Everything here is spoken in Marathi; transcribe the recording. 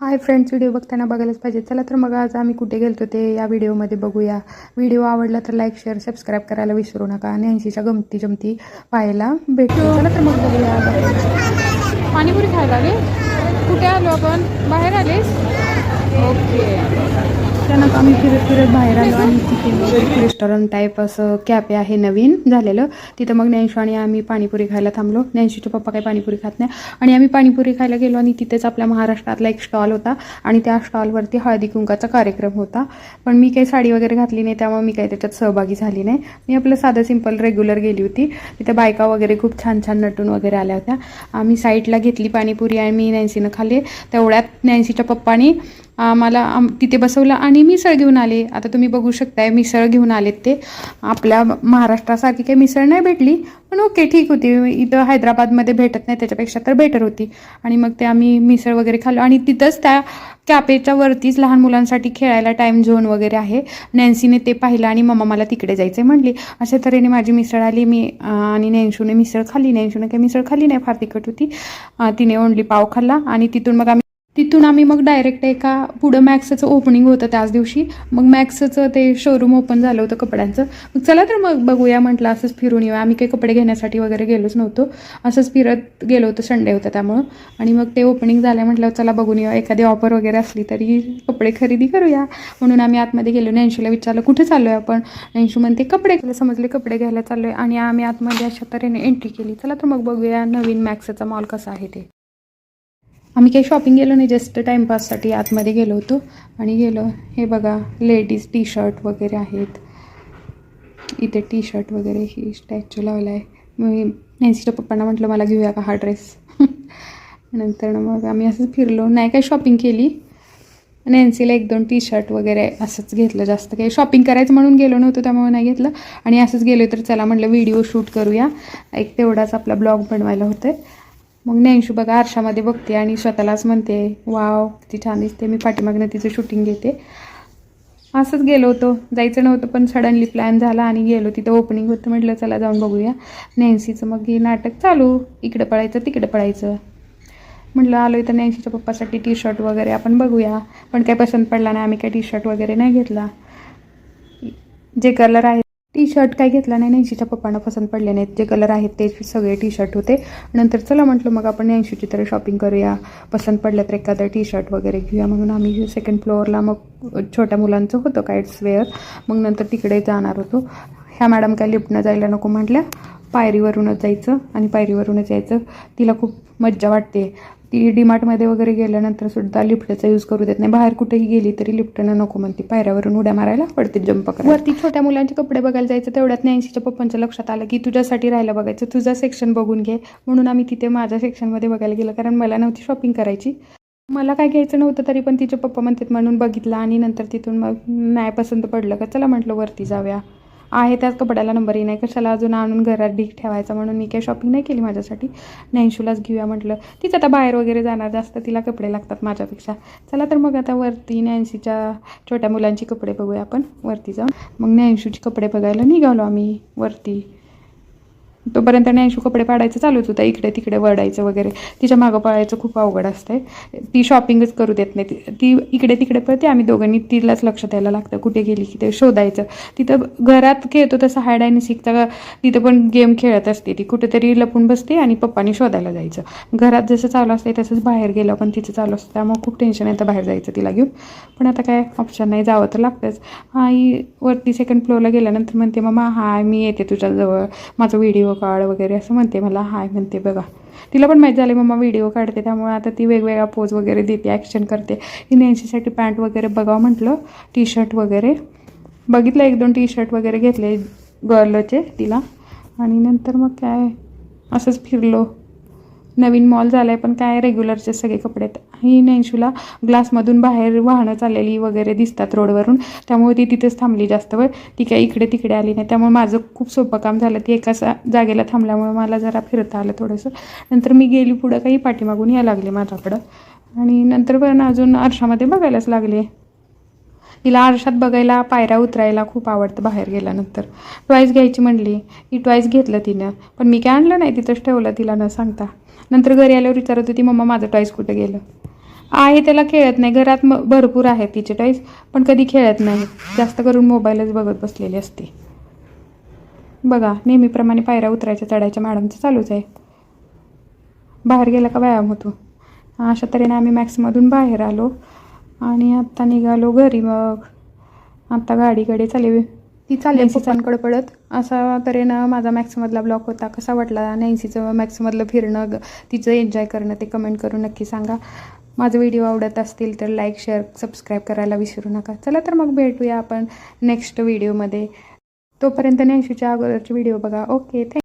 हाय फ्रेंड्स व्हिडिओ बघताना बघायलाच पाहिजे. चला तर मग आज आम्ही कुठे गेलतो ते या व्हिडिओमध्ये बघूया. व्हिडिओ आवडला तर लाईक शेअर सबस्क्राईब करायला विसरू नका आणि ऐंशीच्या गमती जमती पाहायला भेटू. चला तर मग बघूया. पाणीपुरी खायला आले कुठे आलो आपण? बाहेर आलेस? ओके. त्यानंतर आम्ही फिरत फिरत बाहेर आलो आणि तिथे एक रेस्टॉरंट टाईप असं कॅफे आहे नवीन झालेलं. तिथं मग ज्ञानशू आणि आम्ही पाणीपुरी खायला थांबलो. ज्ञानशूचे पप्पा काही पाणीपुरी खात नाही. आणि आम्ही पाणीपुरी खायला गेलो आणि तिथेच आपल्या महाराष्ट्रातला एक स्टॉल होता. आणि त्या स्टॉलवरती हळदी कुंकाचा कार्यक्रम होता. पण मी काही साडी वगैरे घातली नाही त्यामुळे मी काही त्याच्यात सहभागी झाली नाही. मी आपलं साधं सिंपल रेग्युलर गेली होती. तिथे बायका वगैरे खूप छान छान नटून वगैरे आल्या होत्या. आम्ही साईडला घेतली पाणीपुरी आणि मी नॅन्सीनं खाल्ली. तेवढ्यात नॅन्सीच्या पप्पानी आम्हाला आम तिथे बसवलं आणि मिसळ घेऊन आले. आता तुम्ही बघू शकताय मिसळ घेऊन आलेत ते. आपल्या महाराष्ट्रासारखी काही मिसळ नाही भेटली पण ओके ठीक होती. इथं हैदराबादमध्ये भेटत नाही त्याच्यापेक्षा तर बेटर होती. आणि मग ते आम्ही मिसळ वगैरे खाल्लो. आणि तिथंच त्या कॅपेच्या वरतीच लहान मुलांसाठी खेळायला टाईम झोन वगैरे आहे. नॅन्सीने ते पाहिलं आणि मम्मा मला तिकडे जायचं आहे म्हणली. अशा तऱ्हेने माझी मिसळ आली. मी आणि नॅन्शूने मिसळ खाल्ली. नॅन्शूने काही मिसळ खाल्ली नाही फार तिखट होती. तिने ओनली पाव खाल्ला आणि तिथून मग आम्ही तिथून आम्ही मग डायरेक्ट एका पुढं मॅक्सचं ओपनिंग होतं त्याच दिवशी. मग मॅक्सचं ते शोरूम ओपन झालं होतं कपड्यांचं. मग चला तर मग बघूया म्हटलं असंच फिरून येऊया. आम्ही काही कपडे घेण्यासाठी वगैरे गेलोच नव्हतो. असंच फिरत गेलो होतो संडे होतं त्यामुळं. आणि मग ते ओपनिंग झालं म्हटलं चला बघून येऊ एखादी ऑफर वगैरे असली तरी कपडे खरेदी करूया. म्हणून आम्ही आतमध्ये गेलो. नॅन्शूला विचारलं कुठे चाललो आहे आपण? नॅन्शू म्हणते कपडे. घ्यायला समजले कपडे घ्यायला चाललो आहे आणि आम्ही आतमध्ये अशा तऱ्हेने एंट्री केली. चला तर मग बघूया नवीन मॅक्सचा मॉल कसा आहे ते. आम्ही काही शॉपिंग गेलो नाही जस्ट टाईमपाससाठी आतमध्ये गेलो होतो. आणि गेलो हे बघा लेडीज टी शर्ट वगैरे आहेत. इथे टी शर्ट वगैरे ही स्टॅच्यू लावला आहे. मी नॅन्सीच्या पप्पांना म्हटलं मला घेऊया का हा ड्रेस नंतर मग आम्ही असंच फिरलो. नाही काही शॉपिंग केली. नॅन्सीला एक दोन टी शर्ट वगैरे असंच घेतलं. जास्त काही शॉपिंग करायचं म्हणून गेलो नव्हतो त्यामुळे नाही घेतलं. आणि असंच गेलो तर चला म्हटलं व्हिडिओ शूट करूया. एक तेवढाच आपला ब्लॉग बनवायला होतं मग ज्ञानशू बघा आरशामध्ये बघते आणि स्वतःलाच म्हणते वाव किती छान दिसते मी पाठीमागनं तिचं शूटिंग घेते. असंच गेलो होतो. जायचं नव्हतं पण सडनली प्लॅन झाला आणि गेलो. तिथं ओपनिंग होतं म्हटलं चला जाऊन बघूया. नॅन्सीचं मग हे नाटक चालू. इकडं पळायचं तिकडं पळायचं. म्हटलं आलो तर नॅन्सीच्या पप्पासाठी टी शर्ट वगैरे आपण बघूया. पण काय पसंत पडला नाही आम्ही काय टी शर्ट वगैरे नाही घेतला. जे कलर आहे टी शर्ट काय घेतला नाही नैशीच्या पप्पांना पसंत पडले नाहीत. जे कलर आहेत ते सगळे टी शर्ट होते. नंतर चला म्हटलं मग आपण नैशीची तर शॉपिंग करूया. पसंत पडलं तर एखादं टी शर्ट वगैरे घेऊया. म्हणून आम्ही सेकंड फ्लोअरला मग छोट्या मुलांचं होतं काईट्स वेअर मग नंतर तिकडे जाणार होतो. ह्या मॅडम काय लिफ्टनं जायला नको म्हटल्या. पायरीवरूनच जायचं आणि पायरीवरूनच यायचं. तिला खूप मज्जा वाटते. ती डीमार्टमध्ये वगैरे गेल्यानंतर सुद्धा लिफ्टचा यूज करू देत नाही. बाहेर कुठेही गेली तरी लिफ्टनं नको म्हणते. पायऱ्यावरून उड्या मारायला पडते जंप वरती छोट्या मुलांचे कपडे बघायला जायचं तेवढ्यात नॅन्सीच्या पप्पांच्या लक्षात आलं की तुझ्यासाठी राहायला बघायचं. तुझं सेक्शन बघून घे. म्हणून आम्ही तिथे माझ्या सेक्शनमध्ये बघायला गेलं कारण मला नव्हती शॉपिंग करायची. मला काय घ्यायचं नव्हतं तरी पण तिचे पप्पा म्हणतात म्हणून बघितलं आणि नंतर तिथून मग नाही पसंत पडलं का? चला म्हटलं वरती जाऊया. आहे त्याच कपड्याला नंबरही नाही कशाला अजून आणून घरात ढीक ठेवायचा म्हणून मी काही शॉपिंग नाही केली माझ्यासाठी? नॅन्शूलाच घेऊया म्हटलं. तीच आता बाहेर वगैरे जाणार जास्त तिला कपडे लागतात माझ्यापेक्षा. चला तर मग आता वरती नॅन्सीच्या छोट्या मुलांची कपडे बघूया आपण. वरती जाऊन मग नॅन्शूची कपडे बघायला निघालो आम्ही वरती. तोपर्यंत नॅन्शू कपडे पाडायचं चालूच होतं. इकडे तिकडे वडायचं वगैरे. तिच्या मागं पळायचं खूप अवघड असतंय. ती शॉपिंगच करू देत नाही. ती- ती इकडे तिकडे पळते. आम्ही दोघांनी तिलाच लक्ष द्यायला लागतं. कुठे गेली की ते शोधायचं. तिथं घरात खेळतो तसं हायड आणि शिकता तिथं पण गेम खेळत असते ती. कुठेतरी लपून बसते आणि पप्पानी शोधायला जायचं. घरात जसं चालू असते तसंच बाहेर गेलं पण तिचं चालू असतं. त्यामुळे खूप टेन्शन येतं बाहेर जायचं तिला घेऊन. पण आता काय ऑप्शन नाही. जावं तर लागतंच. आई वरती सेकंड फ्लोअरला गेल्यानंतर म्हणते मग हाय मी येते तुझ्याजवळ. माझं व्हिडिओ काढ वगैरे असं म्हणते मला हाय म्हणते बघा. तिला पण माहीत झाले मम्मा व्हिडिओ काढते त्यामुळे आता ती वेगवेगळ्या पोज वगैरे देते ॲक्शन करते. तिने यांच्यासाठी पॅन्ट वगैरे बघावं म्हटलं टी शर्ट वगैरे. बघितलं एक दोन टी शर्ट वगैरे घेतले गर्लचे तिला. आणि नंतर मग काय असंच फिरलो. नवीन मॉल झाला आहे पण काय रेग्युलरचे सगळे कपडे आहेत. ही नैशूला ग्लासमधून बाहेर वाहनं चाललेली वगैरे दिसतात रोडवरून त्यामुळे ती तिथेच थांबली जास्त वेळ. ती काय इकडे तिकडे आली नाही. त्यामुळे माझं खूप सोपं काम झालं. ती एका सा- जागेला थांबल्यामुळे मला जरा फिरता आलं थोडंसं. नंतर मी गेली पुढं काही पाठीमागून यायला लागले माझ्याकडं. आणि नंतर पण अजून आरशामध्ये बघायलाच लागले तिला आरशात बघायला पायऱ्या उतरायला खूप आवडतं बाहेर गेल्यानंतर. ट्वाईस घ्यायची म्हणली. ती ट्वाईस घेतलं तिनं. पण मी काय आणलं नाही तिथंच ठेवलं तिला न सांगता. नंतर घरी आल्यावर विचारत होती मम्मा माझं टॉईस कुठं गेलं? आहे त्याला खेळत नाही घरात म भरपूर आहे तिचे टॉईस पण कधी खेळत नाही. जास्त करून मोबाईलच बघत बसलेली असते. बघा नेहमीप्रमाणे पायऱ्या उतरायच्या चढायच्या मॅडमचं चालूच आहे. बाहेर गेला का व्यायाम होतो? अशा तऱ्हेने आम्ही मॅक्समधून बाहेर आलो आणि आत्ता निघालो घरी मग. आत्ता गाडीकडे चालेल ती चालली पप्पांकडे पडत असा तऱ्हेनं माझा मॅक्समधला ब्लॉग होता. कसा वाटला नॅन्सीचं मॅक्समधलं फिरणं तिचं एन्जॉय करणं ते कमेंट करून नक्की सांगा. माझे व्हिडिओ आवडत असतील तर लाईक शेअर सबस्क्राईब करायला विसरू नका. चला तर मग भेटूया आपण नेक्स्ट व्हिडिओमध्ये तोपर्यंत नॅन्सीच्या अगोदरचे व्हिडिओ बघा. Okay thank